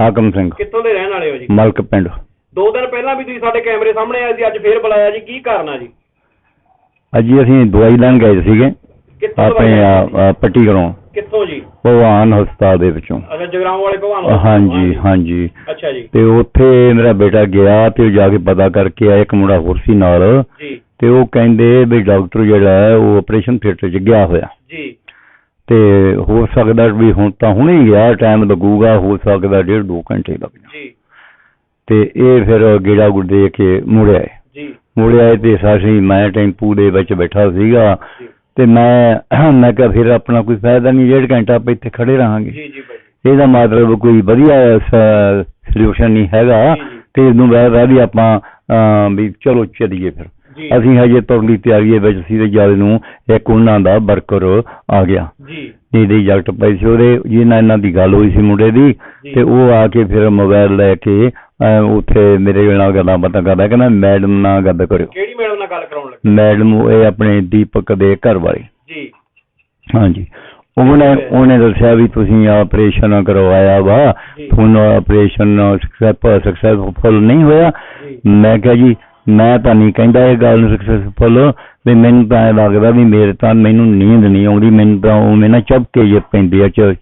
ਹਾਕਮ ਸਿੰਘ। ਕਿੱਥੋਂ ਦੇ ਰਹਿਣ ਵਾਲੇ ਹੋ ਜੀ? ਮਲਕ ਪਿੰਡ। ਦੋ ਦਿਨ ਪਹਿਲਾਂ ਵੀ ਤੁਸੀਂ ਸਾਡੇ ਕੈਮਰੇ ਸਾਹਮਣੇ ਆਏ ਸੀ ਅੱਜ ਫੇਰ ਬੁਲਾਇਆ ਜੀ ਕੀ ਕਾਰਨ ਆ ਜੀ? ਅੱਜ ਹੀ ਅਸੀਂ ਦਵਾਈ ਲੈਣ ਗਏ ਸੀਗੇ ਕਿੱਥੋਂ ਆਪਣੇ ਦਵਾਈ ਆ, ਲੈਣੀ ਸੀ? ਆ, ਪੱਟੀ ਘਰੋਂ। ਕਿੱਥੋਂ ਜੀ? ਭਗਵਾਨ ਹਸਪਤਾਲ ਦੇ ਵਿੱਚੋਂ। ਅੱਛਾ ਜਗਰਾਉਂ ਵਾਲੇ ਭਗਵਾਨ hospital, ਹਾਂਜੀ ਹਾਂਜੀ। ਅੱਛਾ ਜੀ। ਤੇ ਉੱਥੇ ਮੇਰਾ ਬੇਟਾ ਗਿਆ ਤੇ ਉਹ ਜਾ ਕੇ ਪਤਾ ਕਰਕੇ ਆਇਆ ਇੱਕ ਮੁੰਡਾ ਹੋਰ ਸੀ ਨਾਲ। ਜੀ। ਤੇ ਉਹ ਕਹਿੰਦੇ ਵੀ ਡਾਕਟਰ ਜਿਹੜਾ ਹੈ ਉਹ ਆਪਰੇਸ਼ਨ ਥੀਏਟਰ 'ਚ ਗਿਆ ਹੋਇਆ। ਜੀ। ਤੇ ਹੋ ਸਕਦਾ ਵੀ ਹੁਣ ਤਾਂ ਹੁਣੇ ਹੀ ਗਿਆ ਟਾਈਮ ਲੱਗੂਗਾ ਹੋ ਸਕਦਾ ਡੇਢ ਦੋ ਘੰਟੇ ਲੱਗ ਜਾਣ। ਜੀ। ਤੇ ਇਹ ਫਿਰ ਗੇੜਾ ਗੁੜ ਦੇ ਕੇ ਮੁੜਿਆ ਜੀ। ਮੁੜਿਆ ਤੇ ਸਾਸੀ ਮੈਂ ਟੈਂਪੂ ਦੇ ਵਿੱਚ ਬੈਠਾ ਸੀਗਾ ਤੇ ਮੈਂ ਮੈਂ ਕਿਹਾ ਫਿਰ ਆਪਣਾ ਕੋਈ ਫਾਇਦਾ ਨਹੀਂ ਡੇਢ ਘੰਟਾ ਆਪਾਂ ਇੱਥੇ ਖੜੇ ਰਹਾਂਗੇ। ਜੀ ਜੀ ਬਾਈ ਇਹਦਾ ਮਤਲਬ ਕੋਈ ਵਧੀਆ ਸੋਲੂਸ਼ਨ ਨਹੀਂ ਹੈਗਾ। ਤੇ ਇਹਨੂੰ ਬਾਅਦ ਵੀ ਆਪਾਂ ਵੀ ਚਲੋ ਚੱਲੀਏ ਫਿਰ। ਜੀ। ਅਸੀਂ ਹਜੇ ਤੁਰਨ ਦੀ ਤਿਆਰੀ ਦੇ ਵਿੱਚ ਸੀ ਤੇ ਜਦ ਨੂੰ ਇੱਕ ਉਹਨਾਂ ਦਾ ਵਰਕਰ ਆ ਗਿਆ। ਜੀ। ਇਹਦੇ ਜਗਟ ਪਈ ਸੀ ਉਹਦੇ ਜਿਹਨਾਂ ਇਹਨਾਂ ਦੀ ਗੱਲ ਹੋਈ ਸੀ ਮੁੰਡੇ ਦੀ। ਤੇ ਉਹ ਆ ਕੇ ਫਿਰ ਮੋਬਾਈਲ ਲੈ ਕੇ ਉੱਥੇ ਮੇਰੇ ਨਾਲ ਗੱਲਾਂ ਬਾਤਾਂ ਕਰਦਾ ਕਹਿੰਦਾ ਮੈਡਮ ਨਾਲ ਗੱਲ ਕਰਿਓ। ਕਿਹੜੀ ਮੈਡਮ ਨਾਲ ਗੱਲ ਕਰਾਉਣ ਲੱਗੇ? ਮੈਡਮ ਇਹ ਆਪਣੇ ਦੀਪਕ ਦੇ ਘਰ ਵਾਲੇ। ਜੀ। ਹਾਂਜੀ। ਉਹਨੇ ਉਹਨੇ ਦੱਸਿਆ ਵੀ ਤੁਸੀਂ ਆਪਰੇਸ਼ਨ ਕਰਵਾਇਆ ਵਾ। ਤੁਹਾਨੂੰ ਆਪਰੇਸ਼ਨ ਸਕਸੈਸਫੁਲ ਨਹੀਂ ਹੋਇਆ। ਮੈਂ ਕਿਹਾ ਜੀ ਮੈਂ ਤਾਂ ਨਹੀਂ ਕਹਿੰਦਾ ਇਹ ਗੱਲ ਸਕਸੈਸਫੁਲ ਵੀ ਮੈਨੂੰ ਤਾਂ ਲੱਗਦਾ ਵੀ ਮੇਰੇ ਤਾਂ ਮੈਨੂੰ ਨੀਂਦ ਨਹੀਂ ਆਉਂਦੀ। ਮੈਨੂੰ ਤਾਂ ਉਹ ਨਾ ਚੁੱਪਕੇ ਜੇ ਪੈਂਦੀ ਆ ਚ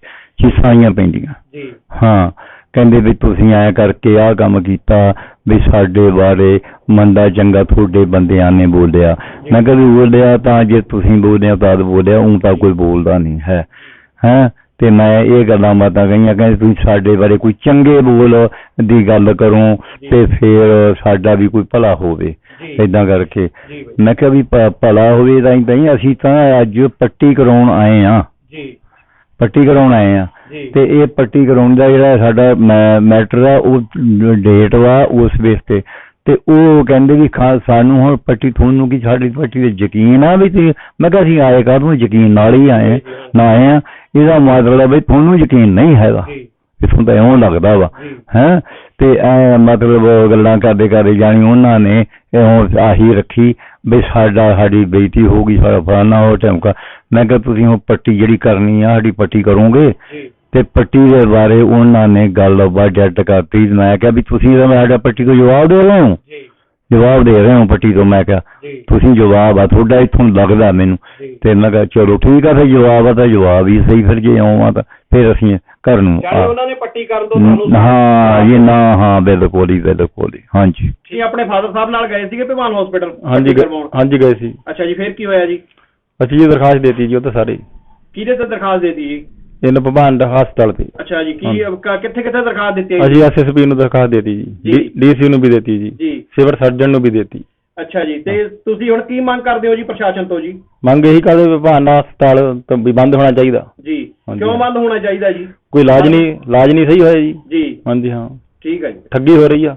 ਚੀਸਾਈਆਂ ਪੈਂਦੀਆਂ। ਜੀ। ਹਾਂ। ਕਹਿੰਦੇ ਵੀ ਤੁਸੀਂ ਐ ਕਰਕੇ ਆਹ ਕੰਮ ਕੀਤਾ ਵੀ ਸਾਡੇ ਬਾਰੇ ਮੰਦਾ ਚੰਗਾ ਤੁਹਾਡੇ ਬੰਦਿਆਂ ਨੇ ਬੋਲਿਆ। ਮੈਂ ਕਿਹਾ ਵੀ ਬੋਲਿਆ ਤਾਂ ਜੇ ਤੁਸੀਂ ਬੋਲਦੇ ਹੋ ਤਾਂ ਬੋਲਿਆ ਉਹ ਤਾਂ ਕੋਈ ਬੋਲਦਾ ਨਹੀਂ ਹੈ। ਹੈ? ਤੇ ਮੈਂ ਇਹ ਗੱਲਾਂ ਬਾਤਾਂ ਕਹੀਆਂ ਕਹਿੰਦੇ ਤੁਸੀਂ ਸਾਡੇ ਬਾਰੇ ਕੋਈ ਚੰਗੇ ਬੋਲ ਦੀ ਗੱਲ ਕਰੋ ਤੇ ਫਿਰ ਸਾਡਾ ਵੀ ਕੋਈ ਭਲਾ ਹੋਵੇ। ਇਦਾਂ ਕਰਕੇ। ਮੈਂ ਕਿਹਾ ਵੀ ਭਲਾ ਹੋਵੇ ਤਾਂ ਹੀ ਅਸੀਂ ਤਾਂ ਅੱਜ ਪੱਟੀ ਕਰਾਉਣ ਆਏ ਆ ਜੀ। ਪੱਟੀ ਕਰਾਉਣ ਆਏ ਆ ਤੇ ਇਹ ਪੱਟੀ ਕਰਾਉਣ ਦਾ ਜਿਹੜਾ ਸਾਡਾ ਮੈਟਰ ਆ ਉਹ ਡੇਟ ਵਾ ਉਸ ਬੇਸ ਤੇ। ਤੇ ਉਹ ਕਹਿੰਦੇ ਵੀ ਖਾ ਸਾਨੂੰ ਹੁਣ ਪੱਟੀ ਤੁਹਾਨੂੰ ਕੀ ਸਾਡੀ ਪੱਟੀ ਤੇ ਯਕੀਨ ਆ ਵੀ ਮੈਂ ਕਿਹਾ ਅਸੀਂ ਆਏ ਕਾਹਨੂੰ ਯਕੀਨ ਨਾਲ ਹੀ ਆਏ ਨਾ ਆਏ ਆ। ਇਹਦਾ ਮਤਲਬ ਵੀ ਤੁਹਾਨੂੰ ਯਕੀਨ ਨਹੀਂ ਹੈਗਾ। ਇਥੋਂ ਤਾਂ ਇਉਂ ਲੱਗਦਾ ਵਾ। ਹੈ? ਤੇ ਐ ਮਤਲਬ ਗੱਲਾਂ ਕਰਦੇ ਕਰਦੇ ਜਾਣੀ ਉਹਨਾਂ ਨੇ ਇਉਂ ਆਹੀ ਰੱਖੀ ਵੀ ਸਾਡਾ ਸਾਡੀ ਬੇਇੱਜ਼ਤੀ ਹੋਊਗੀ ਸਾਡਾ ਫਲਾਣਾ ਉਹ ਟਮਕਾ ਮੈਂ ਕਿਹਾ ਤੁਸੀਂ ਉਹ ਪੱਟੀ ਜਿਹੜੀ ਕਰਨੀ ਆ ਸਾਡੀ ਪੱਟੀ ਕਰੋਗੇ? ਤੇ ਪੱਟੀ ਦੇ ਬਾਰੇ ਉਹਨਾਂ ਨੇ ਗੱਲ ਜੱਟ ਕਰਤੀ। ਮੈਂ ਕਿਹਾ ਵੀ ਤੁਸੀਂ ਤਾਂ ਸਾਡਾ ਪੱਟੀ ਤੋਂ ਜਵਾਬ ਦੇ ਰਹੇ ਹੋ? ਜੀ। ਜਵਾਬ ਦੇ ਰਹੇ ਹੋ ਪੱਟੀ ਤੋਂ? ਮੈਂ ਕਿਹਾ ਤੁਸੀਂ ਜਵਾਬ ਆ ਤੁਹਾਡਾ ਇੱਥੋਂ ਲੱਗਦਾ ਮੈਨੂੰ। ਤੇ ਮੈਂ ਕਿਹਾ ਚਲੋ ਠੀਕ ਆ ਫਿਰ ਜਵਾਬ ਆ ਤਾਂ ਜਵਾਬ ਹੀ ਸਹੀ ਫਿਰ ਜੇ ਆਵਾਂ ਤਾਂ ਫਿਰ ਅਸੀਂ ਘਰ ਨੂੰ ਆ। ਉਹਨਾਂ ਨੇ ਪੱਟੀ ਕਰਨ ਤੋਂ ਤੁਹਾਨੂੰ ਹਾਂ ਜੀ ਨਾ ਹਾਂ ਬਿਲਕੁਲ ਹੀ ਬਿਲਕੁਲ ਹੀ ਹਾਂਜੀ। ਤੁਸੀਂ ਆਪਣੇ ਫਾਦਰ ਸਾਹਿਬ ਨਾਲ ਗਏ ਸੀਗੇ ਭਗਵਾਨ ਹਸਪੀਟਲ ਹਾਂਜੀ ਹਾਂਜੀ ਗਏ ਸੀ। ਅੱਛਾ ਜੀ ਫਿਰ ਕੀ ਹੋਇਆ ਜੀ? ਅਸੀਂ ਜੀ ਦਰਖਾਸਤ ਦੇਤੀ ਜੀ ਉਹ ਤਾਂ ਸਾਰੇ। ਕਿਹਦੇ ਤੇ ਦਰਖਾਸਤ ਦੇਤੀ ਜੀ? ਇਹਨਾਂ ਭਗਵਾਨ ਦਾ ਹਸਪਤਾਲ ਤੇ ਅੱਛਾ ਜੀ ਕੀ ਹਾਂਜੀ। ਕਿੱਥੇ ਕਿੱਥੇ ਦਰਖਾਸਤ ਦਿੱਤੀ ਹੈ ਜੀ? ਅਸੀਂ ਐਸਐਸਪੀ ਨੂੰ ਦਰਖਾਸਤ ਦੇਤੀ ਜੀ। ਜੀ। ਡੀਸੀ ਨੂੰ ਵੀ ਦੇਤੀ ਜੀ। ਜੀ। ਸਿਵਲ ਸਰਜਨ ਨੂੰ ਵੀ ਦੇਤੀ। ਅੱਛਾ ਜੀ ਤੇ ਤੁਸੀਂ ਹੁਣ ਕੀ ਮੰਗ ਕਰਦੇ ਹੋ ਜੀ ਪ੍ਰਸ਼ਾਸਨ ਤੋਂ ਜੀ? ਮੰਗ ਇਹੀ ਕਰਦੇ ਵੀ ਭਗਵਾਨ ਦਾ ਹਸਪਤਾਲ ਤਾਂ ਵੀ ਬੰਦ ਹੋਣਾ ਚਾਹੀਦਾ। ਜੀ ਹਾਂਜੀ। ਕਿਉਂ ਬੰਦ ਹੋਣਾ ਚਾਹੀਦਾ ਜੀ? ਕੋਈ ਇਲਾਜ ਨਹੀਂ ਇਲਾਜ ਨਹੀਂ ਸਹੀ ਹੋਇਆ ਜੀ। ਜੀ। ਹਾਂਜੀ ਹਾਂ। ਠੀਕ ਹੈ ਜੀ। ਠੱਗੀ ਹੋ ਰਹੀ ਆ।